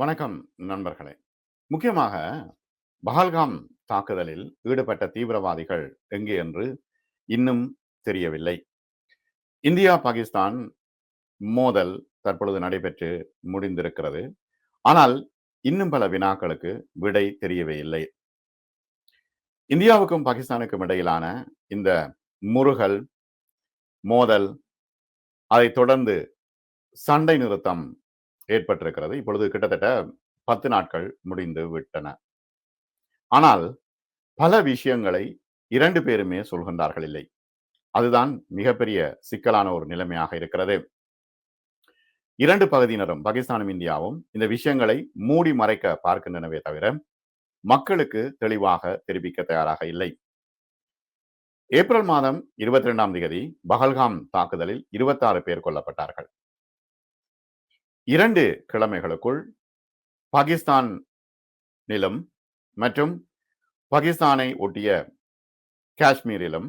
வணக்கம் நண்பர்களே. முக்கியமாக பஹல்காம் தாக்குதலில் ஈடுபட்ட தீவிரவாதிகள் எங்கே என்று இன்னும் தெரியவில்லை. இந்தியா பாகிஸ்தான் மோதல் தற்பொழுது நடைபெற்று முடிந்திருக்கிறது. ஆனால் இன்னும் பல வினாக்களுக்கு விடை தெரியவே இல்லை. இந்தியாவுக்கும் பாகிஸ்தானுக்கும் இடையிலான இந்த முருகல் மோதல் அதைத் தொடர்ந்து சண்டை நிறுத்தம் ஏற்பட்டிருக்கிறது. இப்பொழுது கிட்டத்தட்ட பத்து நாட்கள் முடிந்து விட்டன. ஆனால் பல விஷயங்களை இரண்டு பேருமே சொல்கின்றார்கள் இல்லை. அதுதான் மிகப்பெரிய சிக்கலான ஒரு நிலைமையாக இருக்கிறது. இரண்டு பகுதியினரும் பாகிஸ்தானும் இந்தியாவும் இந்த விஷயங்களை மூடி மறைக்க பார்க்கின்றனவே தவிர மக்களுக்கு தெளிவாக தெரிவிக்க தயாராக இல்லை. ஏப்ரல் மாதம் இருபத்தி இரண்டாம் தேதி பகல்காம் தாக்குதலில் இருபத்தாறு பேர் கொல்லப்பட்டார்கள். இரண்டு கிழமைகளுக்குள் பாகிஸ்தானிலும் மற்றும் பாகிஸ்தானை ஒட்டிய காஷ்மீரிலும்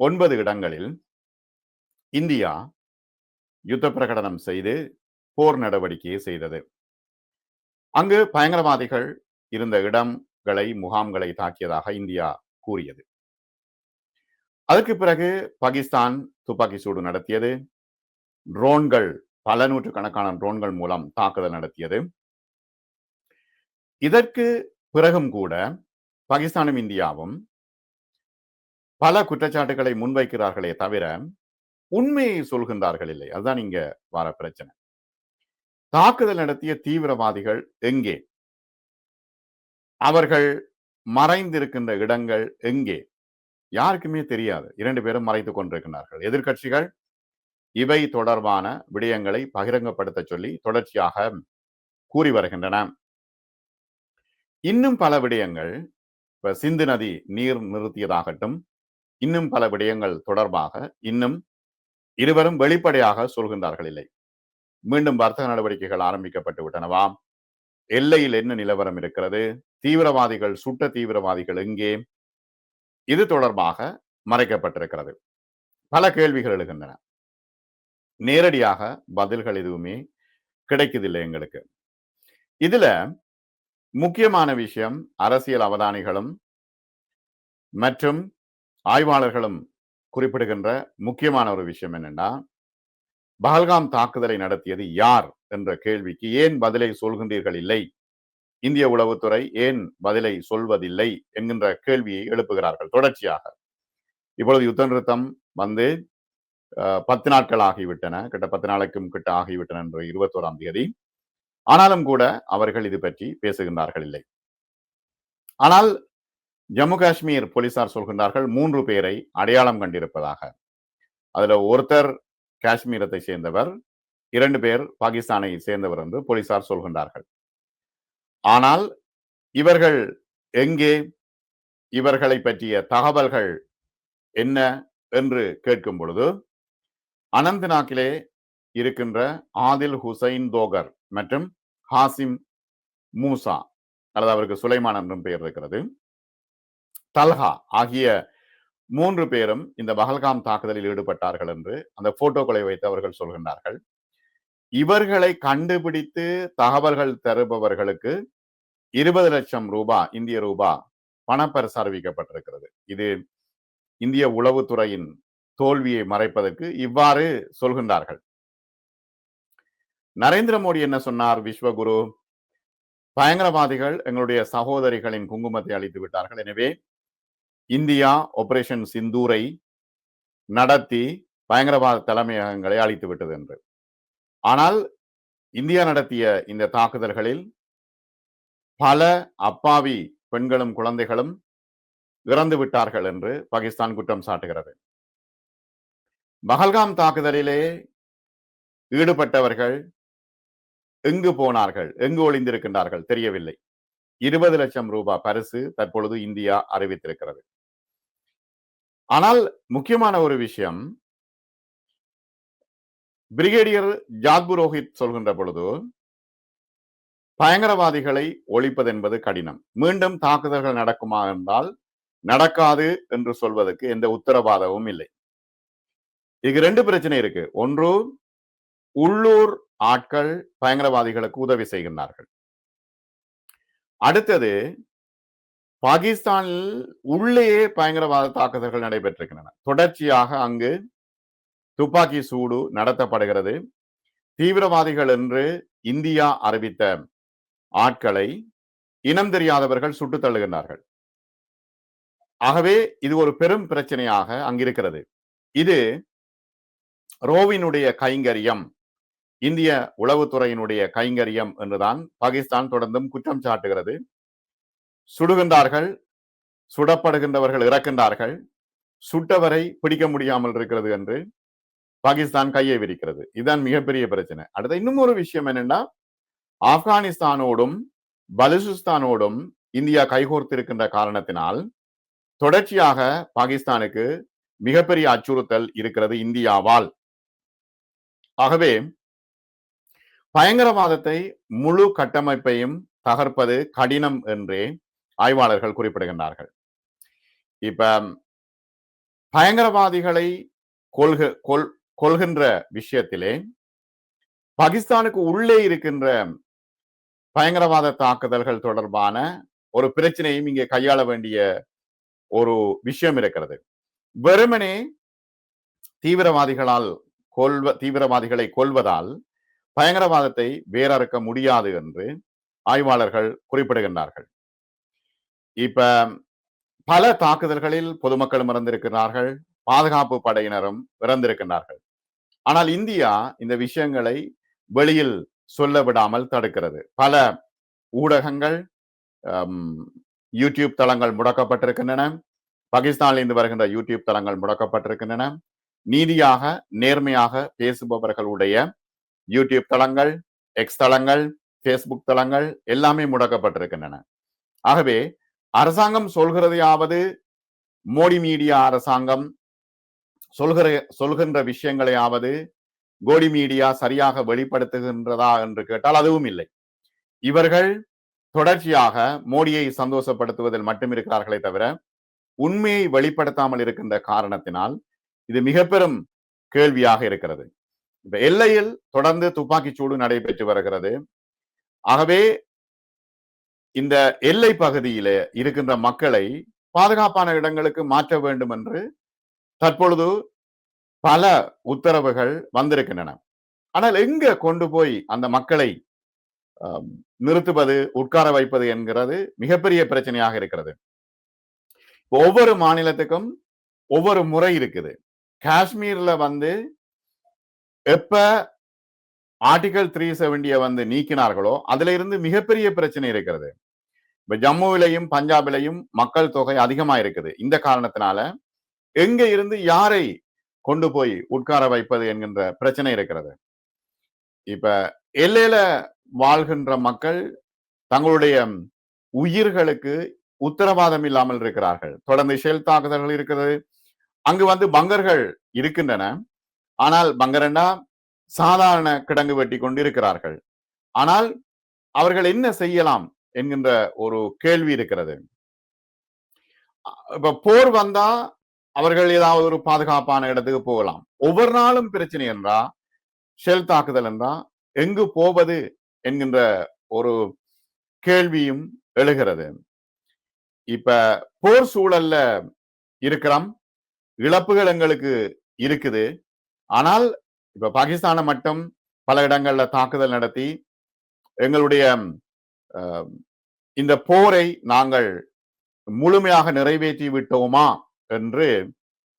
ஒன்பது இடங்களில் இந்தியா யுத்த பிரகடனம் செய்து போர் நடவடிக்கையை செய்தது. அங்கு பயங்கரவாதிகள் இருந்த இடங்களை முகாம்களை தாக்கியதாக இந்தியா கூறியது. அதற்கு பிறகு பாகிஸ்தான் துப்பாக்கி சூடு நடத்தியது. ட்ரோன்கள் பல நூற்று கணக்கான ட்ரோன்கள் மூலம் தாக்குதல் நடத்தியது. இதற்கு பிறகும் கூட பாகிஸ்தானும் இந்தியாவும் பல குற்றச்சாட்டுகளை முன்வைக்கிறார்களே தவிர உண்மையை சொல்கின்றார்கள் இல்லை. அதுதான் இங்க வர பிரச்சனை. தாக்குதல் நடத்திய தீவிரவாதிகள் எங்கே? அவர்கள் மறைந்திருக்கின்ற இடங்கள் எங்கே? யாருக்குமே தெரியாது. இரண்டு பேரும் மறைத்துக் கொண்டிருக்கிறார்கள் எதிர்கட்சிகள் இவை தொடர்பான விடயங்களை பகிரங்கப்படுத்த சொல்லி தொடர்ச்சியாக கூறி வருகின்றன. இன்னும் பல விடயங்கள் இப்ப சிந்து நதி நீர் நிறுத்தியதாகட்டும் இன்னும் பல விடயங்கள் தொடர்பாக இன்னும் இருவரும் வெளிப்படையாக சொல்கின்றார்கள் இல்லை. மீண்டும் வர்த்தக நடவடிக்கைகள் ஆரம்பிக்கப்பட்டு விட்டனவா? எல்லையில் என்ன நிலவரம் இருக்கிறது? தீவிரவாதிகள் சுட்ட தீவிரவாதிகள் எங்கே? இது தொடர்பாக மறைக்கப்பட்டிருக்கிறது. பல கேள்விகள் எழுகின்றன. நேரடியாக பதில்கள் எதுவுமே கிடைக்குதில்லை எங்களுக்கு. இதுல முக்கியமான விஷயம் அரசியல் அவதானிகளும் மற்றும் ஆய்வாளர்களும் குறிப்பிடுகின்ற முக்கியமான ஒரு விஷயம் என்னன்னா பஹல்காம் தாக்குதலை நடத்தியது யார் என்ற கேள்விக்கு ஏன் பதிலை சொல்கின்றீர்கள் இல்லை? இந்திய உளவுத்துறை ஏன் பதிலை சொல்வதில்லை? என்கின்ற கேள்வியை எழுப்புகிறார்கள் தொடர்ச்சியாக. இப்பொழுது யுத்த நிறுத்தம் வந்து பத்து நாட்கள் ஆகிவிட்டன. கிட்ட பத்து நாளைக்கும் கிட்ட ஆகிவிட்டன என்ற இருபத்தோராம் தேதி. ஆனாலும் கூட அவர்கள் இது பற்றி பேசுகின்றார்கள் இல்லை. ஆனால் ஜம்மு காஷ்மீர் போலீசார் சொல்கின்றார்கள் மூன்று பேரை அடையாளம் கண்டிருப்பதாக. அதுல ஒருத்தர் காஷ்மீரத்தை சேர்ந்தவர் இரண்டு பேர் பாகிஸ்தானை சேர்ந்தவர் என்று போலீசார் சொல்கின்றார்கள். ஆனால் இவர்கள் எங்கே? இவர்களை பற்றிய தகவல்கள் என்ன? என்று கேட்கும் பொழுது அனந்த்நாக்கிலே இருக்கின்ற ஆதில் ஹுசைன் தோகர் மற்றும் ஹாசிம் மூசா அல்லது அவருக்கு சுலைமான் என்றும் பெயர் இருக்கிறது. தல்ஹா ஆகிய மூன்று பேரும் இந்த பஹல்காம் தாக்குதலில் ஈடுபட்டார்கள் என்று அந்த போட்டோக்களை வைத்து அவர்கள் சொல்கின்றார்கள். இவர்களை கண்டுபிடித்து தகவல்கள் தருபவர்களுக்கு இருபது லட்சம் ரூபா இந்திய ரூபா பணப்பரிசு அறிவிக்கப்பட்டிருக்கிறது. இது இந்திய உளவுத்துறையின் தோல்வியை மறைப்பதற்கு இவ்வாறு சொல்கின்றார்கள். நரேந்திர மோடி என்ன சொன்னார்? விஸ்வகுரு பயங்கரவாதிகள் எங்களுடைய சகோதரிகளின் குங்குமத்தை அளித்து விட்டார்கள். எனவே இந்தியா ஆபரேஷன் சிந்தூரை நடத்தி பயங்கரவாத தலைமையகங்களை அழித்து விட்டது என்று. ஆனால் இந்தியா நடத்திய இந்த தாக்குதல்களில் பல அப்பாவி பெண்களும் குழந்தைகளும் இறந்து விட்டார்கள் என்று பாகிஸ்தான் குற்றம் சாட்டுகிறது. பகல்காம் தாக்குதலிலே ஈடுபட்டவர்கள் எங்கு போனார்கள்? எங்கு ஒளிந்திருக்கின்றார்கள்? தெரியவில்லை. இருபது லட்சம் ரூபாய் பரிசு தற்பொழுது இந்தியா அறிவித்திருக்கிறது. ஆனால் முக்கியமான ஒரு விஷயம் பிரிகேடியர் ஜாக்பு ரோஹித் சொல்கின்ற பொழுது பயங்கரவாதிகளை ஒழிப்பது என்பது கடினம். மீண்டும் தாக்குதல்கள் நடக்குமா என்றால் நடக்காது என்று சொல்வதற்கு எந்த உத்தரவாதமும் இல்லை. இதுக்கு ரெண்டு பிரச்சனை இருக்கு. ஒன்று உள்ளூர் ஆட்கள் பயங்கரவாதிகளுக்கு உதவி செய்கின்றார்கள். அடுத்தது பாகிஸ்தானில் உள்ளேயே பயங்கரவாத தாக்குதல்கள் நடைபெற்றிருக்கின்றன. தொடர்ச்சியாக அங்கு துப்பாக்கி சூடு நடத்தப்படுகிறது. தீவிரவாதிகள் என்று இந்தியா அறிவித்த ஆட்களை இனம் தெரியாதவர்கள் சுட்டு தள்ளுகின்றார்கள். ஆகவே இது ஒரு பெரும் பிரச்சனையாக அங்கிருக்கிறது. இது ரோவினுடைய கைங்கரியம் இந்திய உளவுத்துறையினுடைய கைங்கரியம் என்றுதான் பாகிஸ்தான் தொடர்ந்தும் குற்றம் சாட்டுகிறது. சுடுகின்றார்கள் சுடப்படுகின்றவர்கள் இறக்கின்றார்கள் சுட்டவரை பிடிக்க முடியாமல் இருக்கிறது என்று பாகிஸ்தான் கையை விரிக்கிறது. இதுதான் மிகப்பெரிய பிரச்சனை. அடுத்த இன்னும் ஒரு விஷயம் என்னன்னா ஆப்கானிஸ்தானோடும் பலுசிஸ்தானோடும் இந்தியா கைகோர்த்திருக்கின்ற காரணத்தினால் தொடர்ச்சியாக பாகிஸ்தானுக்கு மிகப்பெரிய அச்சுறுத்தல் இருக்கிறது இந்தியாவால். ஆகவே பயங்கரவாதத்தை முழு கட்டமைப்பையும் தகர்ப்பது கடினம் என்றே ஆய்வாளர்கள் குறிப்பிடுகின்றார்கள். இப்ப பயங்கரவாதிகளை கொள்க கொள் கொள்கின்ற விஷயத்திலே பாகிஸ்தானுக்கு உள்ளே இருக்கின்ற பயங்கரவாத தாக்குதல்கள் தொடர்பான ஒரு பிரச்சனையும் இங்கே கையாள வேண்டிய ஒரு விஷயம் இருக்கிறது. வெறுமனே தீவிரவாதிகளால் கொல்வ தீவிரவாதிகளை கொல்வதால் பயங்கரவாதத்தை வேறறுக்க முடியாது என்று ஆய்வாளர்கள் குறிப்பிடுகின்றார்கள். இப்ப பல தாக்குதல்களில் பொதுமக்களும் இறந்திருக்கிறார்கள் பாதுகாப்பு படையினரும் இறந்திருக்கின்றார்கள். ஆனால் இந்தியா இந்த விஷயங்களை வெளியில் சொல்ல விடாமல் தடுக்கிறது. பல ஊடகங்கள் யூடியூப் தளங்கள் முடக்கப்பட்டிருக்கின்றன பாகிஸ்தானில் இருந்து வருகின்ற யூடியூப் தளங்கள் முடக்கப்பட்டிருக்கின்றன நீதியாக நேர்மையாக பேசுபவர்களுடைய யூடியூப் தளங்கள் எக்ஸ் தளங்கள் பேஸ்புக் தளங்கள் எல்லாமே முடக்கப்பட்டிருக்கின்றன. ஆகவே அரசாங்கம் சொல்கிறதையாவது மோடி மீடியா அரசாங்கம் சொல்கிற சொல்கின்ற விஷயங்களையாவது கோடி மீடியா சரியாக வெளிப்படுத்துகின்றதா என்று கேட்டால் அதுவும் இல்லை. இவர்கள் தொடர்ச்சியாக மோடியை சந்தோஷப்படுத்துவதில் மட்டும் இருக்கிறார்களே தவிர உண்மையை வெளிப்படுத்தாமல் இருக்கின்ற காரணத்தினால் இது மிக பெரும் கேள்வியாக இருக்கிறது. இப்ப எல்லையில் தொடர்ந்து துப்பாக்கி சூடு நடைபெற்று வருகிறது. ஆகவே இந்த எல்லை பகுதியில இருக்கின்ற மக்களை பாதுகாப்பான இடங்களுக்கு மாற்ற வேண்டும் என்று தற்பொழுது பல உத்தரவுகள் வந்திருக்கின்றன. ஆனால் எங்க கொண்டு போய் அந்த மக்களை நிறுத்துவது உட்கார வைப்பது என்கிறது மிகப்பெரிய பிரச்சனையாக இருக்கிறது. ஒவ்வொரு மாநிலத்துக்கும் ஒவ்வொரு முறை இருக்குது. காஷ்மீர்ல வந்து எப்ப ஆர்டிகல் த்ரீ செவன்டியை வந்து நீக்கினார்களோ அதுல இருந்து மிகப்பெரிய பிரச்சனை இருக்கிறது. இப்ப ஜம்முவிலையும் பஞ்சாபிலையும் மக்கள் தொகை அதிகமா இருக்குது. இந்த காரணத்தினால எங்க இருந்து யாரை கொண்டு போய் உட்கார வைப்பது என்கின்ற பிரச்சனை இருக்கிறது. இப்ப எல்லையில வாழ்கின்ற மக்கள் தங்களுடைய உயிர்களுக்கு உத்தரவாதம் இல்லாமல் இருக்கிறார்கள். தொடர்ந்து ஷெல் தாக்குதல்கள் இருக்கிறது அங்கு வந்து பங்கர்கள் இருக்கின்றன. ஆனால் பங்கரண்டா சாதாரண கிடங்கு வெட்டி கொண்டு இருக்கிறார்கள் ஆனால் அவர்கள் என்ன செய்யலாம் என்கின்ற ஒரு கேள்வி இருக்கிறது. இப்ப போர் வந்தா அவர்கள் ஏதாவது ஒரு பாதுகாப்பான இடத்துக்கு போகலாம். ஒவ்வொரு நாளும் பிரச்சனை என்றா ஷெல் தாக்குதல் என்றா எங்கு போவது என்கின்ற ஒரு கேள்வியும் எழுகிறது. இப்ப போர் சூழல்ல இருக்கிறோம். இழப்புகள் எங்களுக்கு இருக்குது. ஆனால் இப்ப பாகிஸ்தானை மட்டும் பல இடங்கள்ல தாக்குதல் நடத்தி எங்களுடைய இந்த போரை நாங்கள் முழுமையாக நிறைவேற்றி விட்டோமா என்று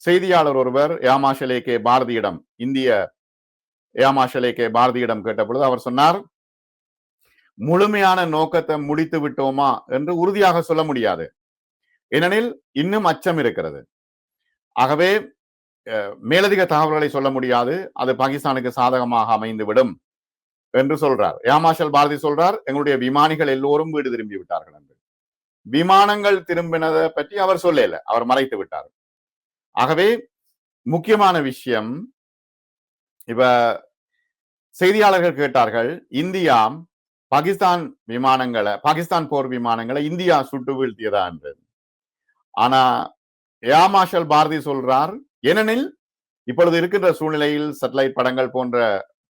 செய்தியாளர் ஒருவர் ஏமாஷலே கே பாரதியிடம் இந்திய ஏமாஷலே கே பாரதியிடம் கேட்டபொழுது அவர் சொன்னார் முழுமையான நோக்கத்தை முடித்து விட்டோமா? என்று உறுதியாக சொல்ல முடியாது. ஏனெனில் இன்னும் அச்சம் இருக்கிறது. ஆகவே மேலதிக தகவல்களை சொல்ல முடியாது. அது பாகிஸ்தானுக்கு சாதகமாக அமைந்து விடும் என்று சொல்றார். ஏமாஷல் பாரதி சொல்றார் எங்களுடைய விமானிகள் எல்லோரும் வீடு திரும்பி விட்டார்கள் என்று. விமானங்கள் திரும்பினதை பற்றி அவர் சொல்லல. அவர் மறைத்து விட்டார். ஆகவே முக்கியமான விஷயம் இப்ப செய்தியாளர்கள் கேட்டார்கள் இந்தியா பாகிஸ்தான் விமானங்களை பாகிஸ்தான் போர் விமானங்களை இந்தியா சுட்டு வீழ்த்தியதா? என்று. ஆனா ஏ மார்ஷல் பாரதி சொல்றார் ஏனெனில் இப்பொழுது இருக்கின்ற சூழ்நிலையில் சேட்டலைட் படங்கள் போன்ற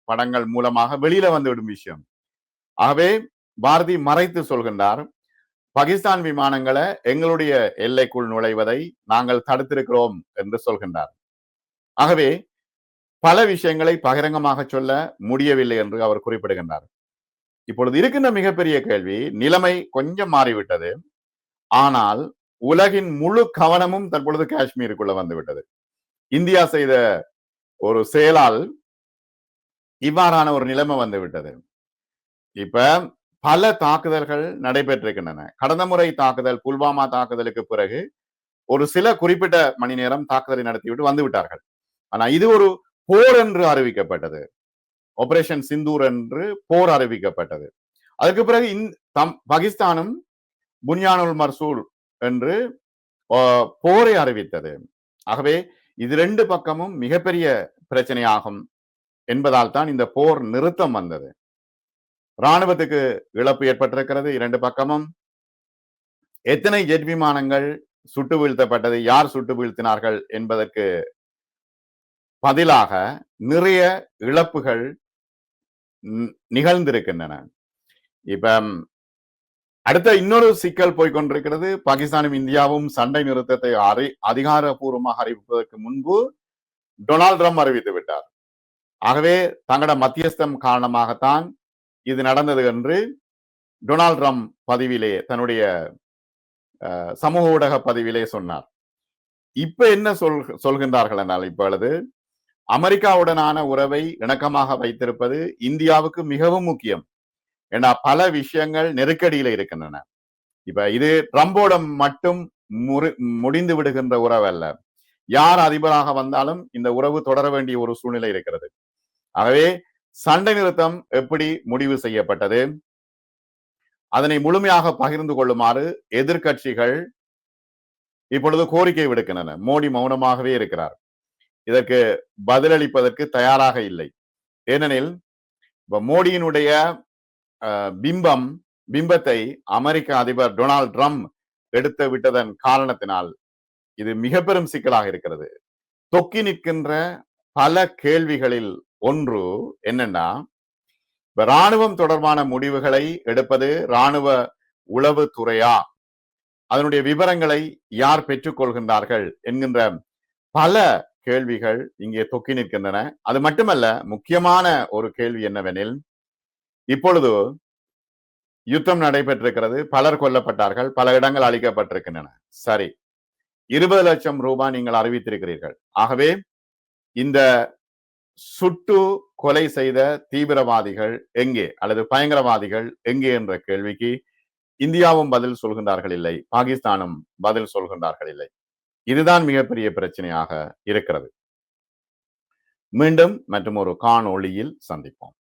படங்கள் மூலமாக வெளியில வந்துவிடும் விஷயம். ஆகவே பாரதி மறைத்து சொல்கின்றார் பாகிஸ்தான் விமானங்களை எங்களுடைய எல்லைக்குள் நுழைவதை நாங்கள் தடுத்திருக்கிறோம் என்று சொல்கின்றார். ஆகவே பல விஷயங்களை பகிரங்கமாக சொல்ல முடியவில்லை என்று அவர் குறிப்பிடுகின்றார். இப்பொழுது இருக்கின்ற மிகப்பெரிய கேள்வி நிலைமை கொஞ்சம் மாறிவிட்டது. ஆனால் உலகின் முழு கவனமும் தற்பொழுது காஷ்மீருக்குள்ள வந்துவிட்டது இந்தியா செய்த ஒரு செயலால் இவ்வாறான ஒரு நிலைமை வந்துவிட்டது இப்ப பல தாக்குதல்கள் நடைபெற்றிருக்கின்றன. கடந்த முறை தாக்குதல் புல்வாமா தாக்குதலுக்கு பிறகு ஒரு சில குறிப்பிட்ட மணி நேரம் தாக்குதலை நடத்திவிட்டு வந்து விட்டார்கள். ஆனா இது ஒரு போர் என்று அறிவிக்கப்பட்டது. ஆபரேஷன் சிந்தூர் என்று போர் அறிவிக்கப்பட்டது. அதுக்கு பிறகு தம் பாகிஸ்தானும் புன்யானுல் மர்சூல் என்று போரை அறிவித்தது. ஆகவே இது ரெண்டு பக்கமும் மிகப்பெரிய பிரச்சனையாகும் என்பதால் தான் இந்த போர் நிறுத்தம் வந்தது. ராணுவத்துக்கு இழப்பு ஏற்பட்டிருக்கிறது இரண்டு பக்கமும். எத்தனை ஜெட் விமானங்கள் சுட்டு வீழ்த்தப்பட்டது யார் சுட்டு வீழ்த்தினார்கள் என்பதற்கு பதிலாக நிறைய இழப்புகள் நிகழ்ந்திருக்கின்றன. இப்ப அடுத்த இன்னொரு சிக்கல் போய்கொண்டிருக்கிறது பாகிஸ்தானும் இந்தியாவும் சண்டை நிறுத்தத்தை அறி அதிகாரபூர்வமாக அறிவிப்பதற்கு முன்பு டொனால்ட் ட்ரம்ப் அறிவித்து விட்டார். ஆகவே தங்களோட மத்தியஸ்தம் காரணமாகத்தான் இது நடந்தது என்று டொனால்ட் ட்ரம்ப் பதிவிலே தன்னுடைய சமூக ஊடக பதிவிலே சொன்னார். இப்ப என்ன சொல் சொல்கின்றார்கள் என்றால் இப்பொழுது அமெரிக்காவுடனான உறவை இணக்கமாக வைத்திருப்பது இந்தியாவுக்கு மிகவும் முக்கியம். ஏன்னா பல விஷயங்கள் நெருக்கடியில இருக்கின்றன. இப்ப இது ட்ரம்போட மட்டும் முடிந்து விடுகின்ற உறவு அல்ல. யார் அதிபராக வந்தாலும் இந்த உறவு தொடர வேண்டிய ஒரு சூழ்நிலை இருக்கிறது. ஆகவே சண்டை நிறுத்தம் எப்படி முடிவு செய்யப்பட்டது? அதனை முழுமையாக பகிர்ந்து கொள்ளுமாறு எதிர்கட்சிகள் இப்பொழுது கோரிக்கை விடுக்கின்றன. மோடி மௌனமாகவே இருக்கிறார். இதற்கு பதிலளிப்பதற்கு தயாராக இல்லை. ஏனெனில் இப்ப மோடியினுடைய பிம்பம் பிம்பத்தை அமெரிக்க அதிபர் டொனால்ட் ட்ரம்ப் எடுத்து விட்டதன் காரணத்தினால் இது மிக பெரும் சிக்கலாக இருக்கிறது. தொக்கி நிற்கின்ற பல கேள்விகளில் ஒன்று என்னன்னா இப்ப ராணுவம் தொடர்பான முடிவுகளை எடுப்பது ராணுவ உளவுத்துறையா அதனுடைய விவரங்களை யார் பெற்றுக்கொள்கின்றார்கள் என்கின்ற பல கேள்விகள் இங்கே தொக்கி நிற்கின்றன. அது மட்டுமல்ல முக்கியமான ஒரு கேள்வி என்னவெனில் இப்பொழுது யுத்தம் நடைபெற்றிருக்கிறது. பலர் கொல்லப்பட்டார்கள். பல இடங்கள் அளிக்கப்பட்டிருக்கின்றன சரி. இருபது லட்சம் ரூபாய் நீங்கள் அறிவித்திருக்கிறீர்கள். ஆகவே இந்த சுட்டு கொலை செய்த தீவிரவாதிகள் எங்கே? அல்லது பயங்கரவாதிகள் எங்கே என்ற கேள்விக்கு இந்தியாவும் பதில் சொல்கின்றார்கள் இல்லை. பாகிஸ்தானும் பதில் சொல்கின்றார்கள் இல்லை. இதுதான் மிகப்பெரிய பிரச்சனையாக இருக்கிறது. மீண்டும் மற்றும் ஒரு காணொளியில் சந்திப்போம்.